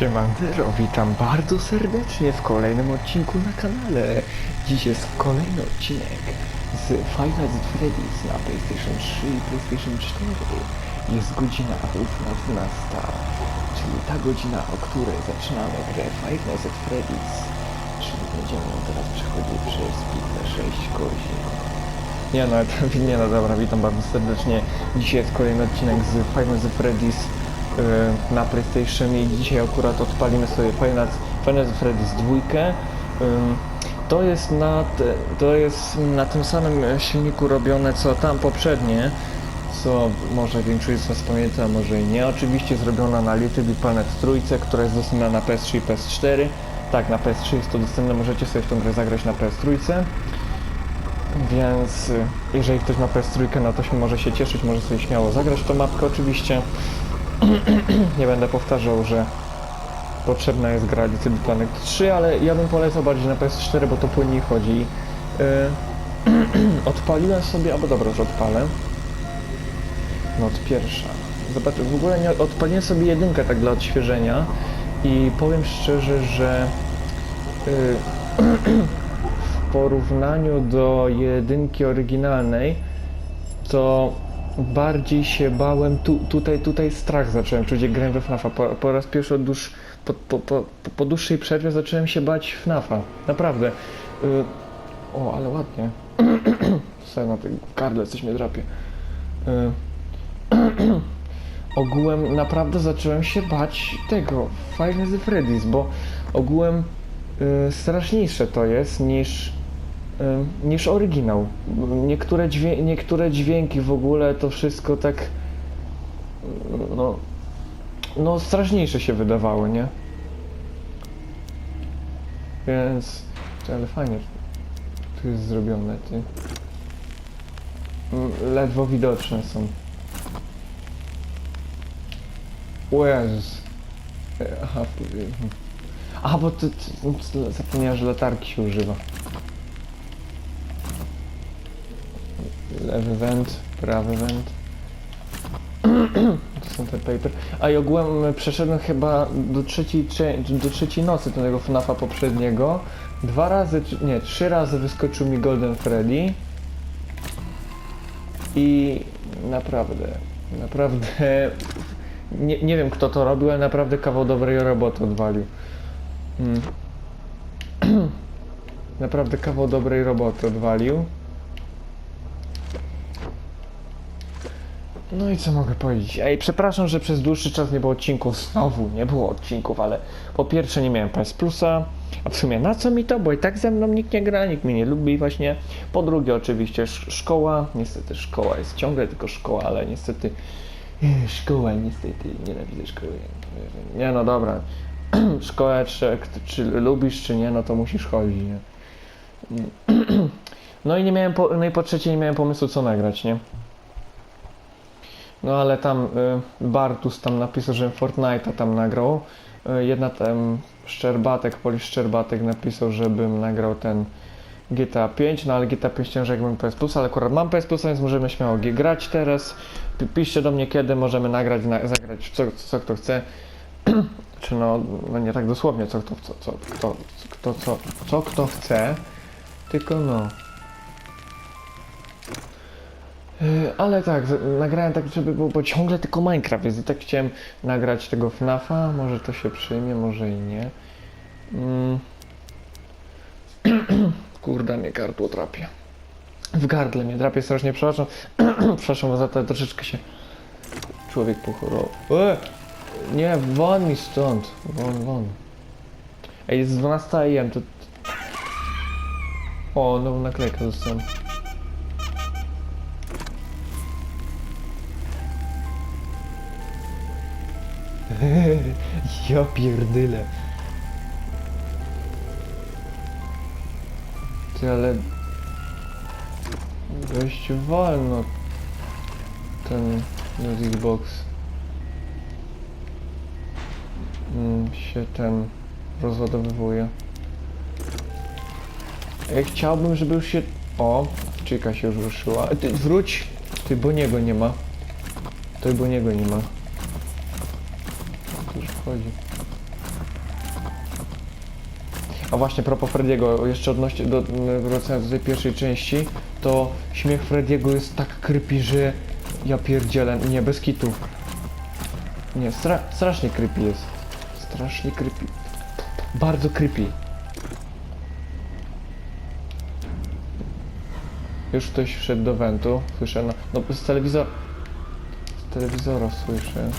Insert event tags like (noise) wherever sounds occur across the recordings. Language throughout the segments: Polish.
Siemandero, witam bardzo serdecznie w kolejnym odcinku na kanale. Dziś jest kolejny odcinek z Five Nights at Freddy's na PlayStation 3 i PlayStation 4. Jest godzina równa 12, czyli ta godzina, o której zaczynamy grę Five Nights at Freddy's. Czyli będziemy teraz przechodzić przez piękne 6 godzin. Nie no, (laughs) nie no dobra, witam bardzo serdecznie. Dzisiaj jest kolejny odcinek z Five Nights at Freddy's na PlayStation i dzisiaj akurat odpalimy sobie Nights at Freddy's dwójkę. Ym, To jest, na, to jest na tym samym silniku robione co tam poprzednie, co może większość z Was pamięta, może i nie. Oczywiście zrobiona na Little Planet trójce, która jest dostępna na PS3 i PS4. Tak, na PS3 jest to dostępne, możecie sobie w tą grę zagrać na PS3. Więc y, jeżeli ktoś ma PS3, no to się może się cieszyć, może sobie śmiało zagrać tą mapkę oczywiście. (clears throat) Nie będę powtarzał, że potrzebna jest gra Little Planet 3, ale ja bym polecał bardziej na PS4, bo to płynniej chodzi. Yy, (clears throat) odpaliłem sobie, albo dobra, już odpalę. Noc pierwsza. Zobacz, w ogóle nie odpaliłem sobie jedynkę tak dla odświeżenia i powiem szczerze, że yy, (clears throat) w porównaniu do jedynki oryginalnej, to bardziej się bałem, tu, tutaj, tutaj strach zacząłem czuć, jak grałem we FNAFa. Po, po raz pierwszy od dłuż, po, po, po, po dłuższej przerwie zacząłem się bać FNAFa. Naprawdę. Y, o, ale ładnie. (clears throat) Sobie na tym gardle coś mnie drapie. Y, (clears throat) ogółem naprawdę zacząłem się bać tego Five Nights at Freddy's, bo ogółem y, straszniejsze to jest niż niż oryginał. Niektóre, dźwię niektóre dźwięki w ogóle to wszystko tak y, no no straszniejsze się wydawały, nie? Więc ale fajnie tu jest zrobione, ty. Mm, Ledwo widoczne są. O Jezus. Aha, y, Aha, bo ty, ty, ty zapomniałem, że latarki się używa. Lewy węd, prawy węd. To są te paper. A i ogółem przeszedłem chyba do trzeciej, do trzeciej nocy tego FNAFa poprzedniego. Dwa razy, nie, trzy razy wyskoczył mi Golden Freddy. I naprawdę, naprawdę, (laughs) nie, nie wiem kto to robił, ale naprawdę kawał dobrej roboty odwalił. Mm. (clears throat) Naprawdę kawał dobrej roboty odwalił. No i co mogę powiedzieć? Ej, przepraszam, że przez dłuższy czas nie było odcinków. Znowu nie było odcinków, ale po pierwsze nie miałem PS Plusa, a w sumie na co mi to? Bo i tak ze mną nikt nie gra, nikt mnie nie lubi właśnie. Po drugie oczywiście sz- szkoła. Niestety szkoła jest ciągle tylko szkoła, ale niestety szkoła niestety nienawidzę szkoły. Nie no dobra. (clears throat) Szkołę czy, czy lubisz czy nie, no to musisz chodzić, nie? (clears throat) No i nie miałem po, no i po trzecie nie miałem pomysłu co nagrać, nie? No ale tam y, Bartus tam napisał, że Fortnite'a tam nagrał. Y, jedna tam Szczerbatek, Poli Szczerbatek napisał, żebym nagrał ten GTA 5, no ale GTA 5 ciężej jakbym PS Plus, ale akurat mam PS Plus, więc możemy śmiało grać teraz. Piszcie do mnie kiedy możemy nagrać, na, zagrać co, co kto chce. (clears throat) Czy no, no nie tak dosłownie co kto, co, co, kto, kto, co, co kto chce, tylko no. Yy, Ale tak, nagrałem tak, żeby było, bo ciągle tylko Minecraft jest i tak chciałem nagrać tego FNAFa, może to się przyjmie, może i nie. Mm. (clears throat) Kurde, mnie gardło drapie. W gardle mnie drapie strasznie, przepraszam. (clears throat) przepraszam, za to troszeczkę się człowiek pochorował. E! Nie, won mi stąd. Won, won. Ej, jest 12 AM, to... O, nową naklejkę dostałem. Ja pierdyle. Ty, ale... Weź wolno ten Music Box. Mm, się ten rozładowywuje. Ja chciałbym, żeby już się... O, czyka się już ruszyła. Ty, wróć! Ty, bo niego nie ma. Ty, bo niego nie ma. Już wchodzi. właśnie, propos Frediego, jeszcze odnośnie, do, wracając do tej pierwszej części, to śmiech Frediego jest tak creepy, że ja pierdzielę, nie, bez kitu. Nie, stra strasznie creepy jest. Strasznie creepy. Bardzo creepy. Już ktoś wszedł do wentu, słyszę, no, no z telewizor... Z telewizora słyszę.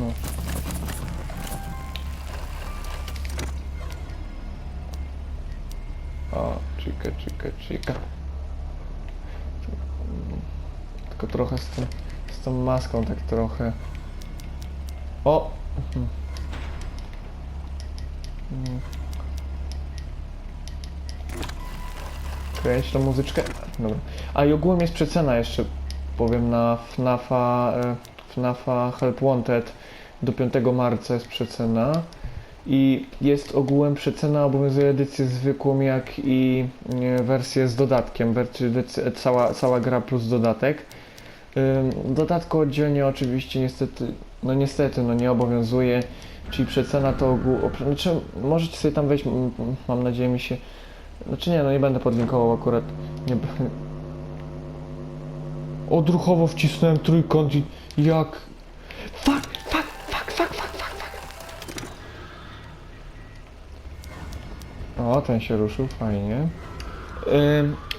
No. O, chica, chica, chica. Tylko trochę z tym, z tą maską tak trochę. O! Mhm. Kręć tą muzyczkę. Dobra. A i ogółem jest przecena jeszcze, powiem, na FNAFa, e, FNAFa Help Wanted. Do 5 marca jest przecena. I jest ogółem przecena, obowiązuje edycję zwykłą, jak i e, wersję z dodatkiem, edycy- cała, cała gra plus dodatek. Dodatku oddzielnie oczywiście niestety, no niestety, no nie obowiązuje, czyli przecena to ogół, znaczy możecie sobie tam wejść, mam nadzieję mi się, znaczy nie, no nie będę podlinkował akurat, nie (laughs) Odruchowo wcisnąłem trójkąt i jak... Fuck, fuck, fuck, fuck, fuck, fuck, fuck. O, ten się ruszył, fajnie.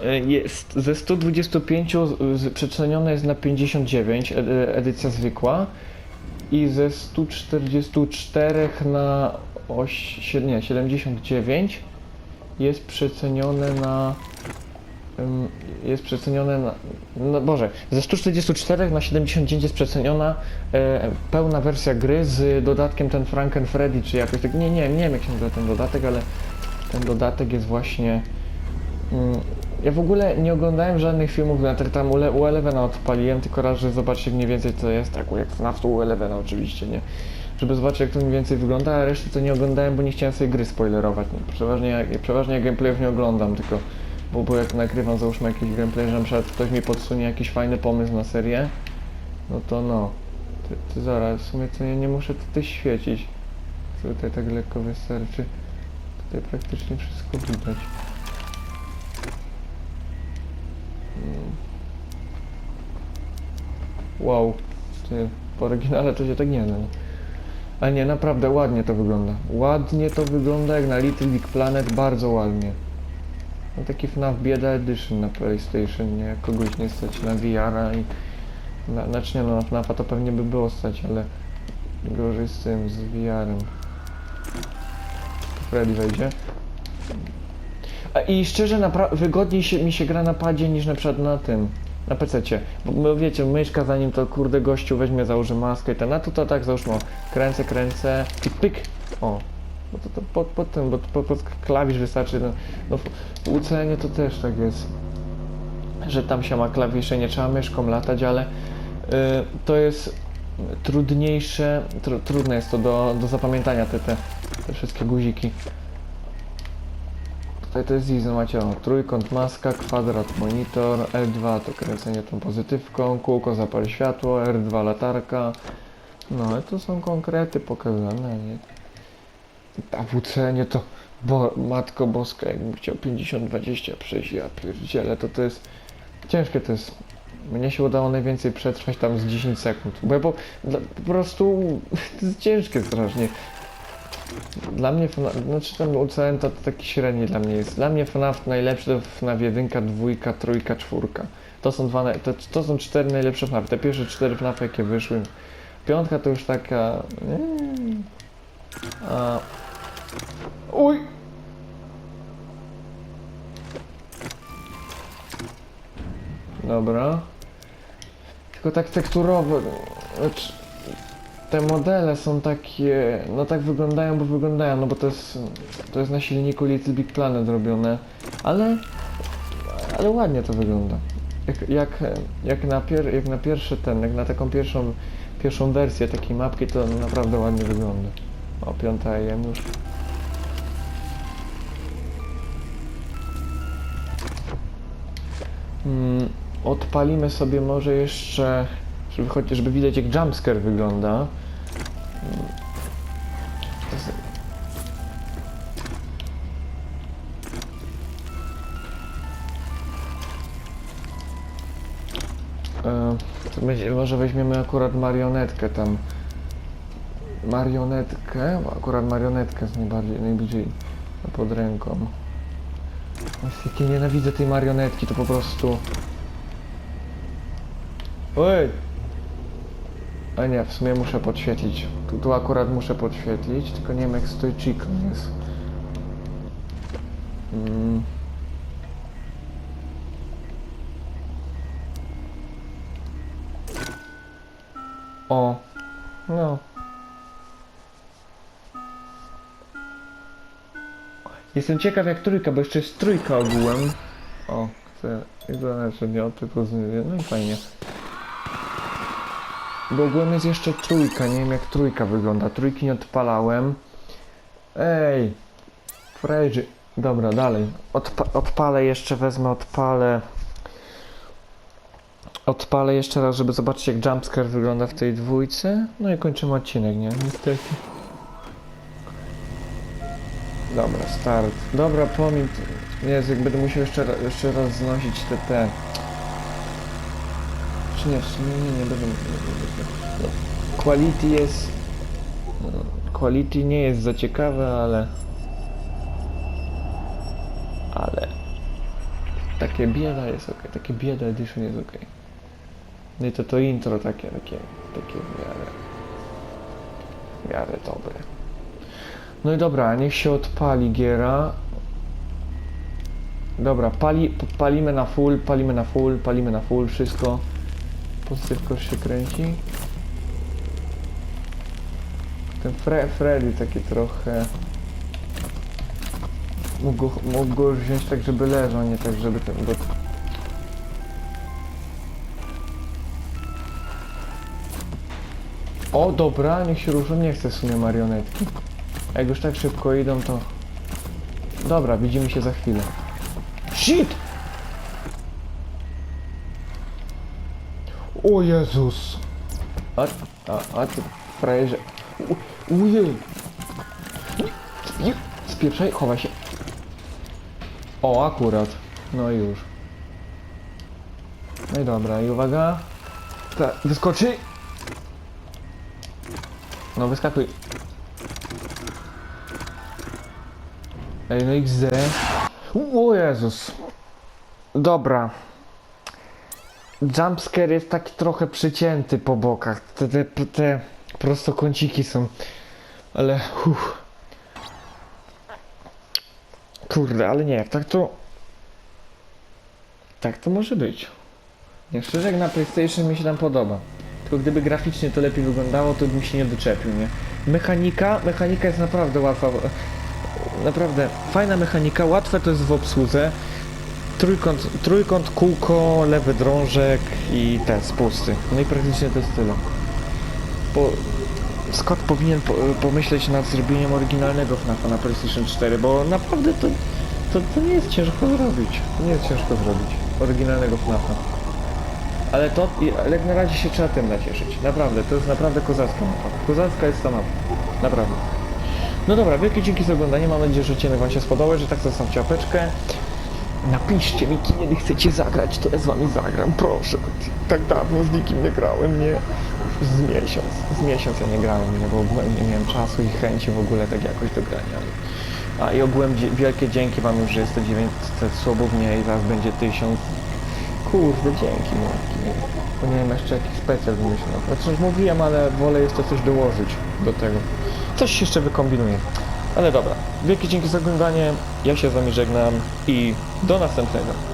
Y, Jest ze 125 z- przecenione jest na 59 edy- edycja zwykła i ze 144 na oś, sie- nie, 79 jest przecenione na jest przecenione na no Boże, ze 144 na 79 jest przeceniona e, pełna wersja gry z dodatkiem ten Franken Freddy czy jakoś tak nie, nie, nie wiem jak się nazywa ten dodatek, ale ten dodatek jest właśnie Mm, Ja w ogóle nie oglądałem żadnych filmów, na tam u, Le- u Elevena odpaliłem, tylko raz, że zobaczyć mniej więcej co jest, tak jak FNAF to u Elevena oczywiście, nie? Żeby zobaczyć jak to mniej więcej wygląda, a reszty to nie oglądałem, bo nie chciałem sobie gry spoilerować. Nie? Przeważnie, przeważnie gameplayów nie oglądam, tylko bo, bo jak nagrywam załóżmy jakiś gameplay, że na przykład ktoś mi podsunie jakiś fajny pomysł na serię, no to no. Ty, ty zaraz, w sumie to ja nie muszę tutaj świecić. Tutaj tak lekko wystarczy. Tutaj praktycznie wszystko widać. Mm. Wow, ty, w oryginale to się tak nie da. nie? A nie, naprawdę ładnie to wygląda. Ładnie to wygląda jak na Little Big Planet, bardzo ładnie. No taki FNAF Bieda Edition na PlayStation, nie? Jak kogoś nie stać na VR-a i... Na, znaczy nie, no na FNAFa to pewnie by było stać, ale gorzej z tym, z VR-em. Freddy wejdzie. A I szczerze, wygodniej się, mi się gra na padzie niż na przykład na tym, na PC-cie. Bo, wiecie, myszka zanim to kurde gościu weźmie, założy maskę i ten, a tu to tak załóżmy, kręcę, kręcę i pyk! O, no to, to pod, pod tym, bo to po prostu klawisz wystarczy, no, no w, UCN to też tak jest, że tam się ma klawisze, nie trzeba myszką latać, ale y, to jest trudniejsze, tru, trudne jest to do, do zapamiętania, te, te, te wszystkie guziki. Tutaj to jest easy, no macie o, trójkąt, maska, kwadrat, monitor, L2 to kręcenie tą pozytywką, kółko, zapal światło, R2 latarka. No i to są konkrety pokazane, nie? A w ucenie to, bo, matko boska, jakbym chciał 50-20 przejść, ja pierdzielę, to to jest, ciężkie to jest. Mnie się udało najwięcej przetrwać tam z 10 sekund, bo ja po, dla, po prostu, (laughs) to jest ciężkie strasznie. Dla mnie FNAF, znaczy ten UCN to, to taki średni dla mnie jest. Dla mnie FNAF najlepszy to FNAF 1, 2, 3, 4. To są dwa, to, to są cztery najlepsze FNAF. Te pierwsze cztery FNAF jakie wyszły. Piątka to już taka... A... Uj! Dobra. Tylko tak tekturowo. Znaczy, te modele są takie, no tak wyglądają, bo wyglądają, no bo to jest, to jest na silniku Little Big Planet robione, ale, ale ładnie to wygląda. Jak, jak, jak, na pier, jak na pierwszy ten, jak na taką pierwszą, pierwszą wersję takiej mapki, to naprawdę ładnie wygląda. O, piąta AM już. Odpalimy sobie może jeszcze, żeby, choć, żeby widać jak jumpscare wygląda. Jest- E, będzie, może weźmiemy akurat marionetkę tam. Marionetkę? Akurat marionetkę jest najbardziej, najbliżej pod ręką. Jakie nienawidzę tej marionetki, to po prostu... Oj! A nie, w sumie muszę podświetlić. Tu, tu akurat muszę podświetlić, tylko nie wiem jak stojczyk jest. Mm. O, no. Jestem ciekaw jak trójka, bo jeszcze jest trójka ogółem. O, chcę, mnie od typu zmienię. No i fajnie. Bo ogółem jest jeszcze trójka, nie wiem jak trójka wygląda. Trójki nie odpalałem. Ej! Frejży. Dobra, dalej. Odpa odpalę jeszcze, wezmę, odpalę. Odpalę jeszcze raz, żeby zobaczyć jak jumpscare wygląda w tej dwójce. No i kończymy odcinek, nie? Niestety. Dobra, start. Dobra, pomij. Jezu, jak będę musiał jeszcze, jeszcze raz znosić te te. Czy nie, nie, nie nie będę- quality jest. Quality nie jest za ciekawe, ale. Ale. Takie bieda jest ok, takie bieda edition jest ok. No i to to intro takie, takie, takie w miarę. W miarę dobre. No i dobra, niech się odpali giera. Dobra, pali, palimy na full, palimy na full, palimy na full, wszystko. Pozytywko się kręci. Ten Fre Freddy taki trochę... Mógł mógł go wziąć tak, żeby leżał, nie tak, żeby ten... Bo... O, dobra, niech się ruszą, nie chcę w sumie marionetki. A Jak już tak szybko idą, to... Dobra, widzimy się za chwilę. Shit! O Jezus! A, a, a ty frajerze... Ujej! Spieprzaj, chowaj się. O, akurat. No i już. No i dobra, i uwaga. Ta, wyskoczy! No wyskakuj. Ej, no XD. O Jezus. Dobra. Jumpscare jest taki trochę przycięty po bokach. Te, te, te prostokąciki są. Ale uff. Kurde, ale nie, tak to... Tak to może być. Nie, szczerze jak na PlayStation mi się tam podoba. Tylko gdyby graficznie to lepiej wyglądało, to bym się nie doczepił, nie? Mechanika, mechanika jest naprawdę łatwa. Naprawdę fajna mechanika, łatwe to jest w obsłudze. Trójkąt, trójkąt, kółko, lewy drążek i te spusty. No i praktycznie to jest tyle. Bo Scott powinien po, pomyśleć nad zrobieniem oryginalnego FNAFa na PlayStation 4, bo naprawdę to, to, to nie jest ciężko zrobić. To nie jest ciężko zrobić. Oryginalnego FNAFa. Ale to, ale na razie się trzeba tym nacieszyć. Naprawdę, to jest naprawdę kozacka mapa. Kozacka jest ta mapa. Naprawdę. No dobra, wielkie dzięki za oglądanie. Mam nadzieję, że odcinek Wam się spodobał, że tak zostawcie łapeczkę. Napiszcie mi, kiedy chcecie zagrać, to ja z Wami zagram, proszę. Tak dawno z nikim nie grałem, nie? Z miesiąc, z miesiąc ja nie grałem, nie? Bo ogółem nie miałem czasu i chęci w ogóle tak jakoś do grania. A i ogółem wielkie dzięki Wam już, że jest to 900 słabów mniej, zaraz będzie 1000. Kurde, dzięki nie wiem, jeszcze jakiś specjal wymyślono. Znaczy już mówiłem, ale wolę jeszcze coś dołożyć do tego. Coś jeszcze wykombinuję. Ale dobra, wielkie dzięki za oglądanie, ja się z Wami żegnam i do następnego.